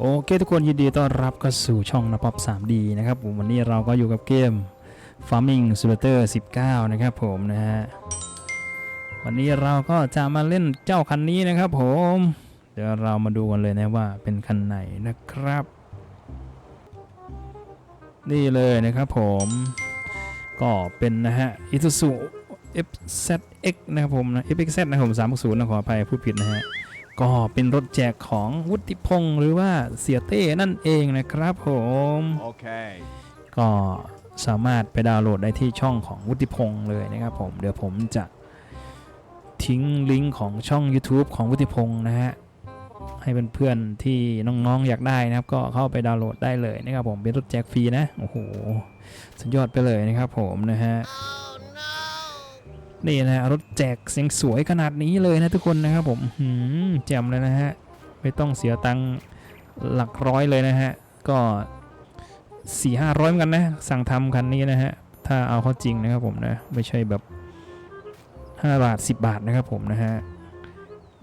โอเคทุกคนยินดีต้อนรับเข้าสู่ช่องนป๊อป 3D นะครับผมวันนี้เราก็อยู่กับเกม Farming Simulator 19 นะครับผมนะฮะวันนี้เราก็จะมาเล่นเจ้าคันนี้นะครับผม เดี๋ยวเรามาดูกันเลยนะว่าเป็นคันไหนนะครับ นี่เลยนะครับผมก็เป็นนะฮะ Isuzu FZX นะครับผมนะ FXZ นะครับผม360นะขออภัยพูดผิดนะฮะ ก็เป็นรถแจกของวุฒิพงศ์หรือว่าเสียเต้นั่นเองนะครับผม Okay. ก็สามารถไปดาวน์โหลดได้ที่ช่องของวุฒิพงศ์เลยนะครับผมเดี๋ยวผมจะทิ้งลิงก์ของช่อง YouTube ของวุฒิพงศ์นะฮะให้เพื่อนๆที่น้องๆอยากได้นะครับ ก็เข้าไปดาวน์โหลดได้เลยนะครับผมเป็นรถแจกฟรีนะโอ้โหสุดยอดไปเลยนะครับผมนะฮะ นี่นะฮะรถแจกเสียงสวยขนาดนี้เลยนะทุกคนนะครับผมหืมแจ่มเลยนะฮะ ไม่ต้องเสียตังค์หลักร้อยเลยนะฮะ ก็สี่ห้าร้อยเหมือนกันนะ สั่งทำคันนี้นะฮะ ถ้าเอาเข้าจริงนะครับผมนะ ไม่ใช่แบบ 5 บาท 10 บาทนะครับผมนะฮะ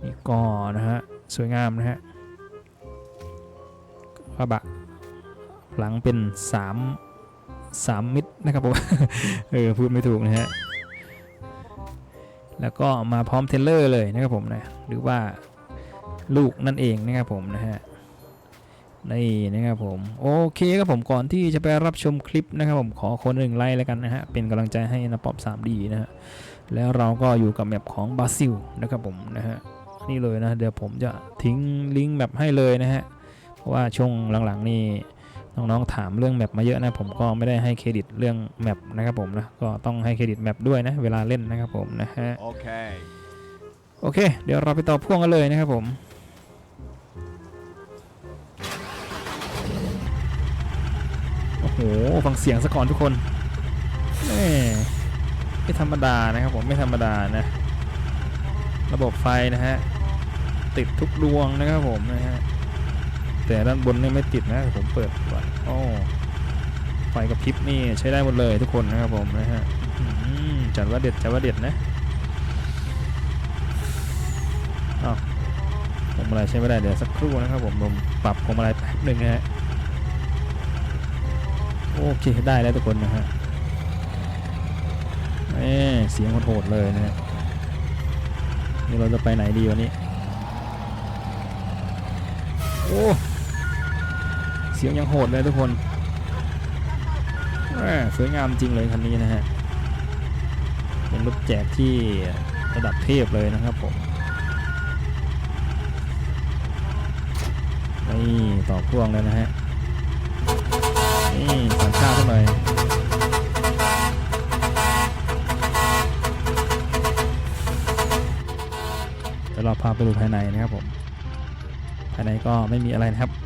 นี่ก็นะฮะ สวยงามนะฮะกระบะหลังเป็น 3 3 มิตรนะครับผม เออ พูดไม่ถูกนะฮะ แล้วก็มาพร้อมเทเลอร์เลยนะครับผมนะหรือว่าลูกนั่นเองนะครับผมนะฮะนี่นะครับผมโอเคครับผมก่อนที่จะไปรับชมคลิปนะครับผมขอคนหนึ่งไลค์แล้วกันนะฮะเป็นกำลังใจให้นะป๊อป 3D นะฮะแล้วเราก็อยู่กับแมปของบราซิลนะครับผมนะฮะนี่เลยนะเดี๋ยวผมจะทิ้งลิงก์แมปให้เลยนะฮะเพราะว่าช่วงหลังๆนี่ น้องๆถามเรื่องแมปมาเยอะนะผมก็ไม่ได้ให้เครดิตเรื่องแมปนะครับผมนะก็ต้องให้เครดิตแมปด้วยนะเวลาเล่นนะครับผมนะฮะ Okay. โอเค เดี๋ยวเราไปต่อพ่วงกันเลยนะครับผมโอ้โหฟังเสียงซะก่อนทุกคนแม่ไม่ธรรมดานะครับผมไม่ธรรมดานะ ระบบไฟนะฮะติดทุกดวงนะครับผมนะฮะ แต่ด้านบนนี่ไม่ติดนะผมเปิดก่อนโอ้ไฟกับพริบนี่ใช้ได้หมดเลยทุกคนนะครับผมนะฮะจัดว่าเด็ดจัดว่าเด็ดนะพวงมาลัยใช้ไม่ได้เดี๋ยวสักครู่นะครับผมผมปรับพวงมาลัยแป๊บหนึ่งนะฮะโอเคได้แล้วทุกคนนะฮะเอ้เสียงโหดเลยนะฮะนี่เราจะไปไหนดีวันนี้ โอ้ สียงยังโหดเลยทุกคนสวยงามจริงเลยคันนี้นะฮะ เป็นรถแจกที่ระดับเทพเลยนะครับผม นี่ต่อพ่วงแล้วนะฮะ นี่สันข้าวสักหน่เดี๋ยวเราพาไปดูภายในนะครับผม ภายในก็ไม่มีอะไรนะครับ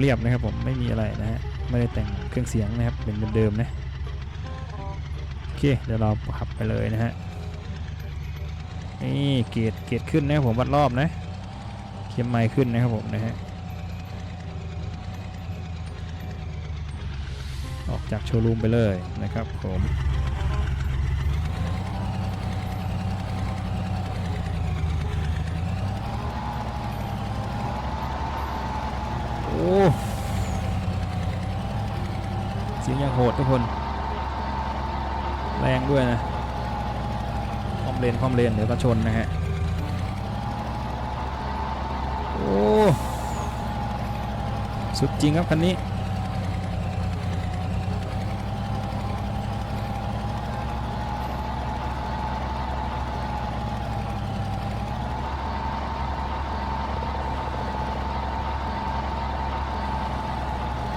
เรียบๆนะครับผมไม่มีอะไรนะฮะไม่ได้แต่งเครื่องเสียงนะครับเป็นเดิมๆนะโอเคเดี๋ยวเราขับไปเลยนะฮะนี่เกรดเกรดขึ้นนะครับผมวัดรอบนะเข้มไม้ขึ้นนะครับผมนะฮะออกจากโชว์รูมไปเลยนะครับผม เสียงยังโหดทุกคน แรงด้วยนะคอมเลนคอมเลนเดี๋ยวก็ชนนะฮะ โอ้ สุดจริงครับคันนี้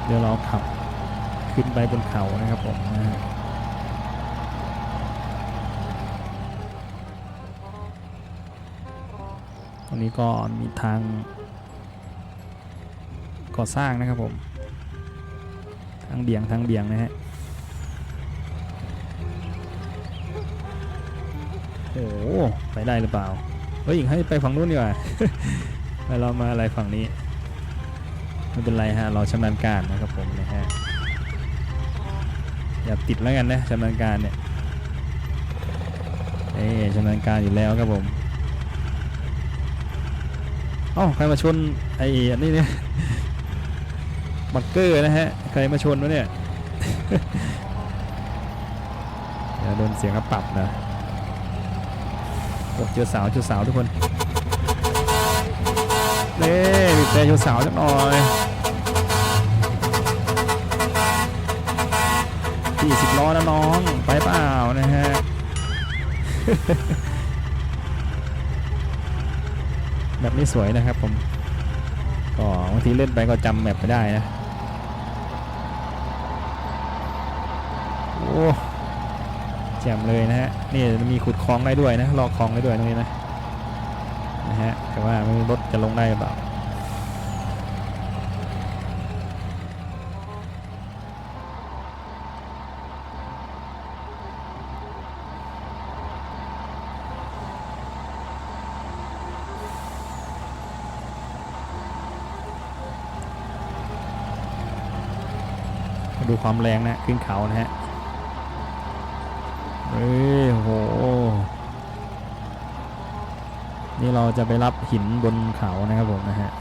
เดี๋ยวเราขับขึ้นไปบนเขานะครับผมนะฮะตรงนี้ก็มีทางก่อสร้างนะครับผม ทางเบี่ยงทางเบี่ยงนะฮะโอ้โหไปได้หรือเปล่าเฮ้ยให้ไปฝั่งนู้นดีกว่าไปเรามาอะไรฝั่งนี้ ไม่เป็นไรฮะเราชำนาญการนะครับผมนะฮะอย่าติดแล้วกันนะชำนาญการเนี่ยเอ๊ชำนาญการอยู่แล้วครับผมเออ้าใครมาชนไอ้อันนี้เนี่ยบังเกอร์นะฮะใครมาชนวะเนี่ยโดนเสียงกระปับนะโอ้เจอสาวเจอสาวทุกคน น่บีแต่เจอสาวสักหน่อยสี่สิบล้อนะน้อง ไปเปล่านะฮะแบบนี้สวยนะครับผม ก็บางทีเล่นไปก็จำแบบไม่ได้นะ โอ้แจ่มเลยนะฮะ นี่มีขุดคลองได้ด้วยนะลอกคลองได้ด้วยตรงนี้นะ นะฮะ แต่ว่าไม่รถจะลงได้หรือเปล่าดูความแรงนะขึ้นเขานะฮะ เฮ้ยโห นี่ เราจะไปรับหินบนเขานะครับผมนะฮะ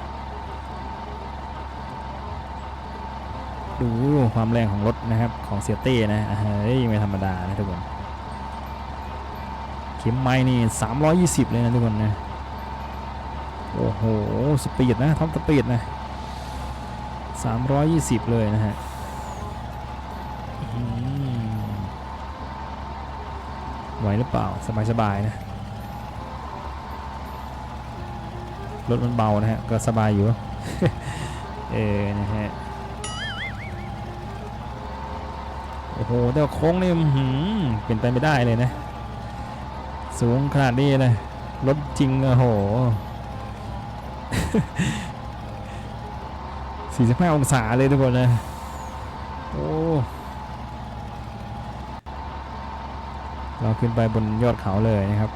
ดูความแรงของรถนะครับของเสียเต้นะเฮ้ยไม่ธรรมดานะทุกคนเข็มไม้นี่320 เลยนะทุกคนนะโอ้โหสปีดนะท็อปสปีดนะ320 เลยนะฮะไหวหรือเปล่าสบายๆนะ รถมันเบานะฮะ ก็สบายอยู่ เออนะฮะ โอ้โห แต่ว่าโค้งนี่หือเป็นไปไม่ได้เลยนะ สูงขนาดนี้เลยรถจริงโอ้โห45องศาเลยทุกคนนะ โอ้ เราขึ้นไปบนยอดเขาเลยนะครับ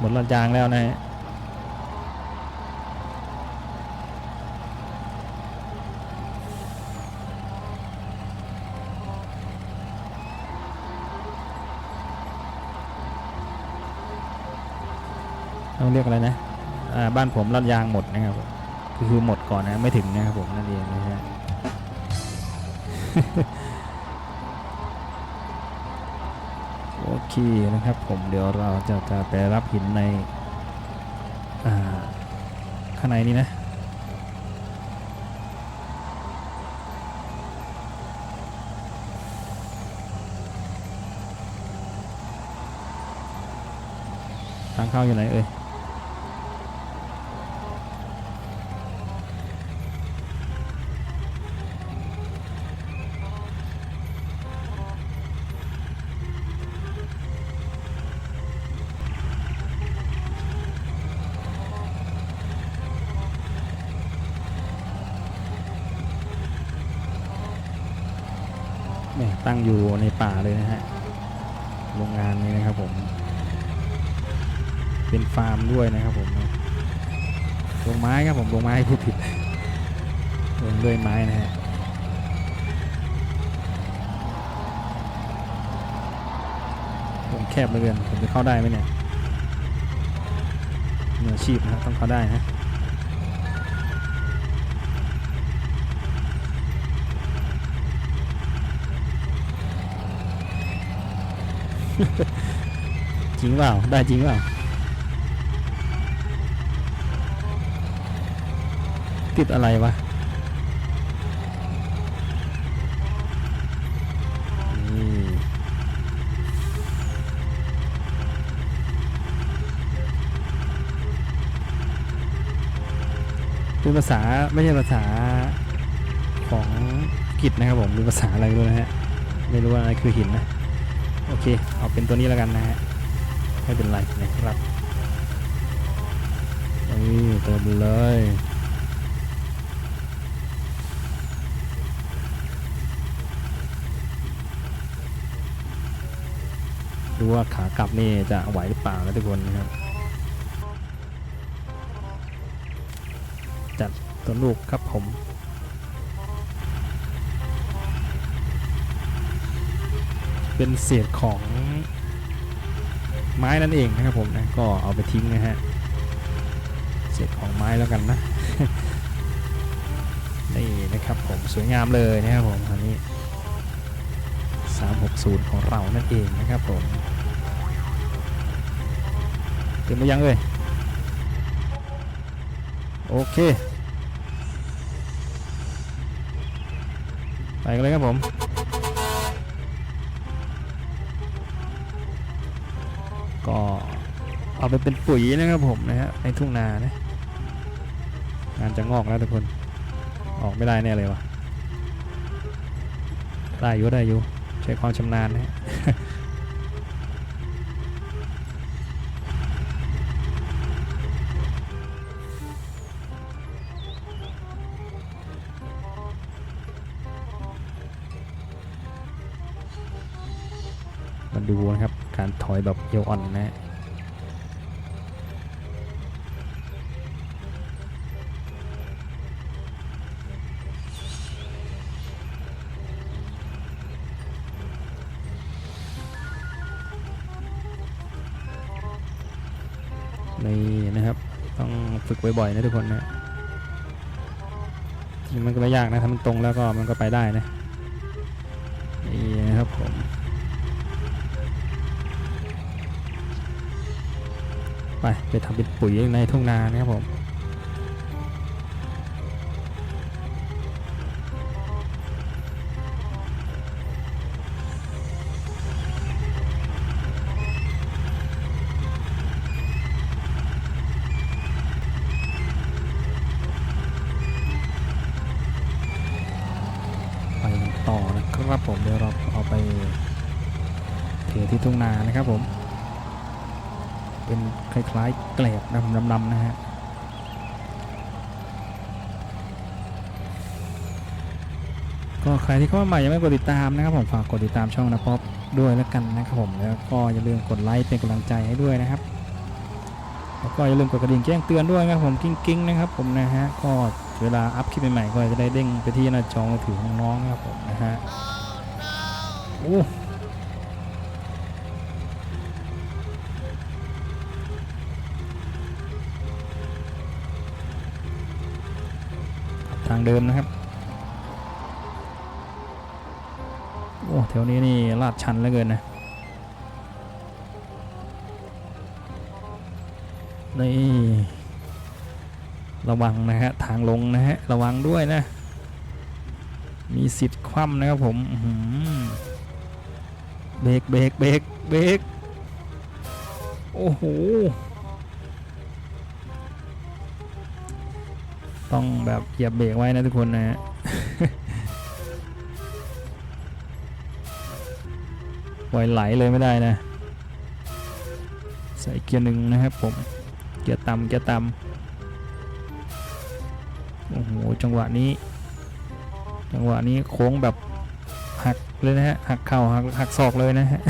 หมดหมดลานจางแล้วนะฮะต้องเรียกอะไรนะอ่าบ้านผมลานยางหมดนะครับผมคือคือหมดก่อนนะไม่ถึงนะครับผมนั่นเองนะฮะ เคนะครับผมเดี๋ยวเราจะจะไปรับหินในข้างในนี้นะทางเข้าอยู่ไหนเอ่ย ตั้งอยู่ในป่าเลยนะฮะโรงงานนี้นะครับผม เป็นฟาร์มด้วยนะครับผมลงไม้ครับผมลงไม้พูดผิดลงด้วยไม้นะฮะผมแคบเหลือเกินผมจะเข้าได้ไหมเนี่ยมืออาชีพนะครับต้องเข้าได้นะ จริงเปล่า ได้จริงเปล่า ติดอะไรวะเป็นภาษาไม่ใช่ภาษาของกฤษนะครับผมเป็นภาษาอะไรไม่รู้นะฮะ ไม่รู้ว่าอะไรคือหินนะ โอเค เอาเป็นตัวนี้แล้วกันนะฮะ ไม่เป็นไรนะครับนี่เติมเลยดูว่าขากลับนี่จะไหวหรือเปล่านะทุกคนนะครับจัดตัวลูกครับผม เป็นเศษของไม้นั่นเองนะครับผมนะก็เอาไปทิ้งนะฮะเศษของไม้แล้วกันนะนี่นะครับผมสวยงามเลยนะครับผมอันนี้ 360 ของเรานั่นเองนะครับผมเต็มไปยังเลยโอเค ไปกันเลยครับผม ก็เอาไปเป็นปุ๋ยนะครับผมนะฮะในทุ่งนานะงานจะงอกแล้วทุกคน ออกไม่ได้แน่เลยวะได้อยู่ได้อยู่ใช้ความชำนาญนะฮะมาดูนะครับ อยแบบเอวอ่อนนะฮะนี่นะครับ ต้องฝึกบ่อยๆนะทุกคนนะมันก็ไม่ยากนะถ้ามันตรงแล้วก็มันก็ไปได้นะนี่นะครับผม ไปไปทำเป็นปุ๋ยในทุ่งนานะครับผมไปกันต่อนะครับผมเดี๋ยวเราเอาไปเทที่ทุ่งนานะครับผม เป็นคล้ายๆแกลบดำๆนะฮะก็ใครที่เข้ามาใหม่ยังไม่กดติดตามนะครับผมฝากกดติดตามช่องนะป๊อปด้วยแล้วกันนะครับผมแล้วก็อย่าลืมกดไลค์เป็นกำลังใจให้ด้วยนะครับ แล้วก็อย่าลืมกดกระดิ่งแจ้งเตือนด้วยนะครับผมกิ้งๆนะครับผมนะฮะก็เวลาอัพคลิปใหม่ๆก็จะได้เด้งไปที่หน้าจอมือถือของน้องนะครับผมนะฮะโอ้ ทางเดิมนะครับ โอ้แถวนี้นี่ลาดชันเหลือเกินนะ นี่ ระวังนะฮะ ทางลงนะฮะ ระวังด้วยนะ มีสิทธิ์คว่ำนะครับผมเบรกเบรกเบรกเบรกโอ้โห ต้องแบบเหยียบเบรกไว้นะทุกคนนะฮะปล่อยไหลเลยไม่ได้นะ ใส่เกียร์หนึ่งนะครับผม เกียร์ต่ำเกียร์ต่ำโอ้โห จังหวะนี้ จังหวะนี้โค้งแบบหักเลยนะฮะ หักเข่าหักหักศอกเลยนะฮะ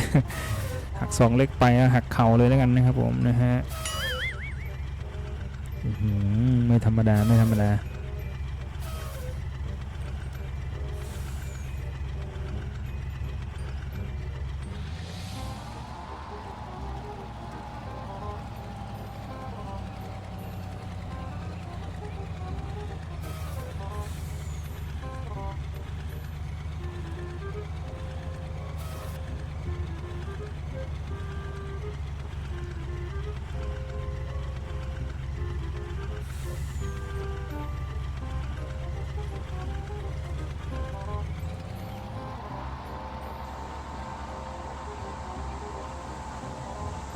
หักศอกเล็กไปอะหักเข่าเลยแล้วกันนะครับผมนะฮะอื ไม่ธรรมดา ไม่ธรรมดา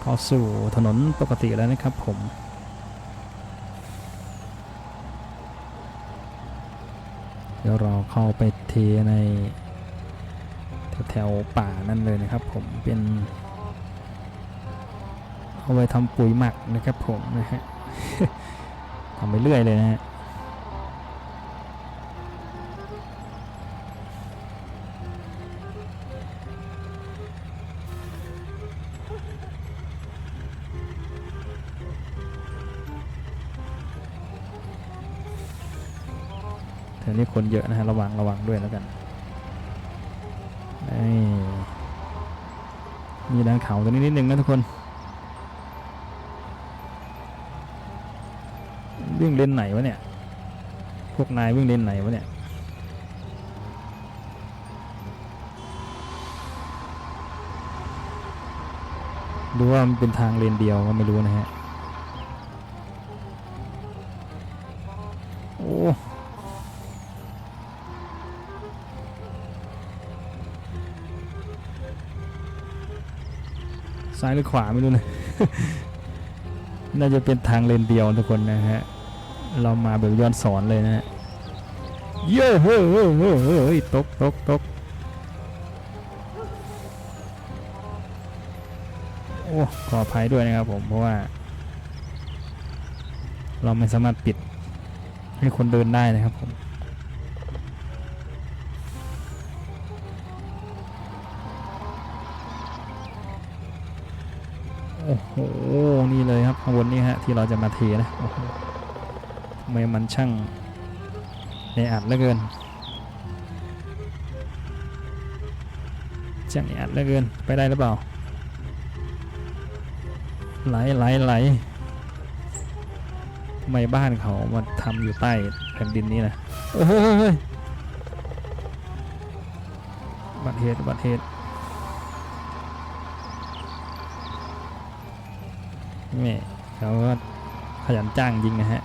เข้าสู่ถนนปกติแล้วนะครับผมเดี๋ยวเราเข้าไปเทในแถวๆป่านั่นเลยนะครับ ผมเป็นเอาไว้ทำปุ๋ยหมักนะครับผมนะฮะทำไปเรื่อยเลยนะฮะ แต่เรียคนเยอะนะฮะระวังระวังด้วยแล้วกันนี่มีดังเขาตรงนี้นิดนึงนะทุกคนวิ่งเลนไหนวะเนี่ย พวกนายวิ่งเลนไหนวะเนี่ยดูว่ามันเป็นทางเลนเดียวก็ไม่รู้นะฮะ โอ้ ซ้ายหรือขวาไม่รู้นะ น่าจะเป็นทางเลนเดียวทุกคนนะฮะ เรามาแบบย้อนสอนเลยนะฮะ เย้เฮ้ยเฮ้ยเฮ้ยเฮ้ยเฮ้ยตกตกตกโอ้ขออภัยด้วยนะครับผมเพราะว่า เราไม่สามารถปิดให้คนเดินได้นะครับผม โอ้โห นี่เลยครับข้างบนนี่ฮะที่เราจะมาเทนะทำไมมันช่างในอัดเหลือเกินช่างในอัดเหลือเกิน ไปได้หรือเปล่า ไหลไหลไหลทำไมบ้านเขามาทำอยู่ใต้แผ่นดินนี้นะโอ้โหเฮ้ยบัตเหตุบัตเหตุ นี่เขาก็ขยันจ้างจริงนะฮะ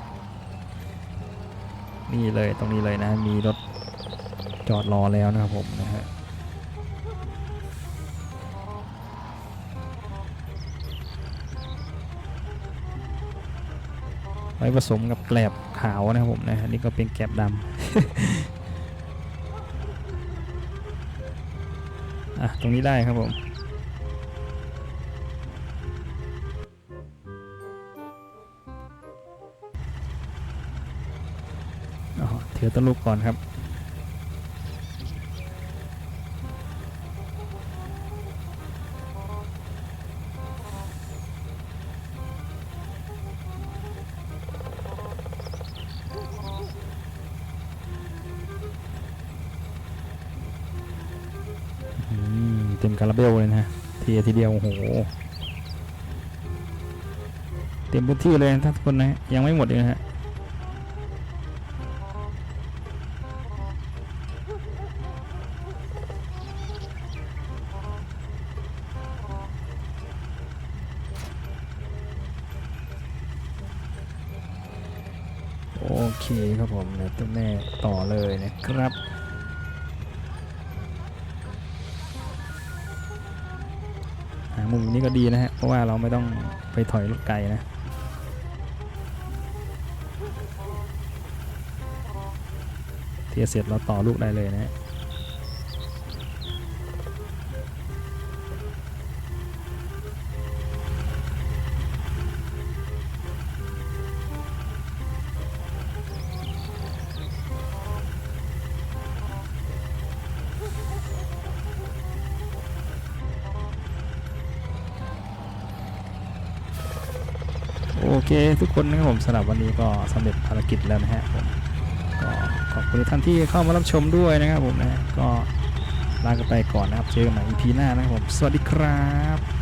นี่เลยตรงนี้เลยนะ มีรถจอดรอแล้วนะครับผมนะฮะไว้ผสมกับแกลบขาวนะครับผมนะฮะนี่ก็เป็นแกลบดำอะตรงนี้ได้ครับผม ถือต้นลูกก่อนครับ เต็มคาราเบลเลยนะเทีทีเดียว โอ้โห เต็มพื้นที่เลยนะทุกคนนะ ยังไม่หมดเลยนะฮะ คครับผมเดี๋ยวตัวแม่ต่อเลยนะครับมุมนี้ก็ดีนะฮะ เพราะว่าเราไม่ต้องไปถอยรถไกลนะเทียเสร็จเราต่อลูกได้เลยนะฮะ เคทุกคนนะครับผมสำหรับวันนี้ก็สำเร็จภารกิจแล้วนะฮะผมก็ขอบคุณทุกท่านที่เข้ามารับชมด้วยนะครับผมนะฮะก็ลากันไปก่อนนะครับเจอกันใหม่ EP หน้านะครับผมสวัสดีครับ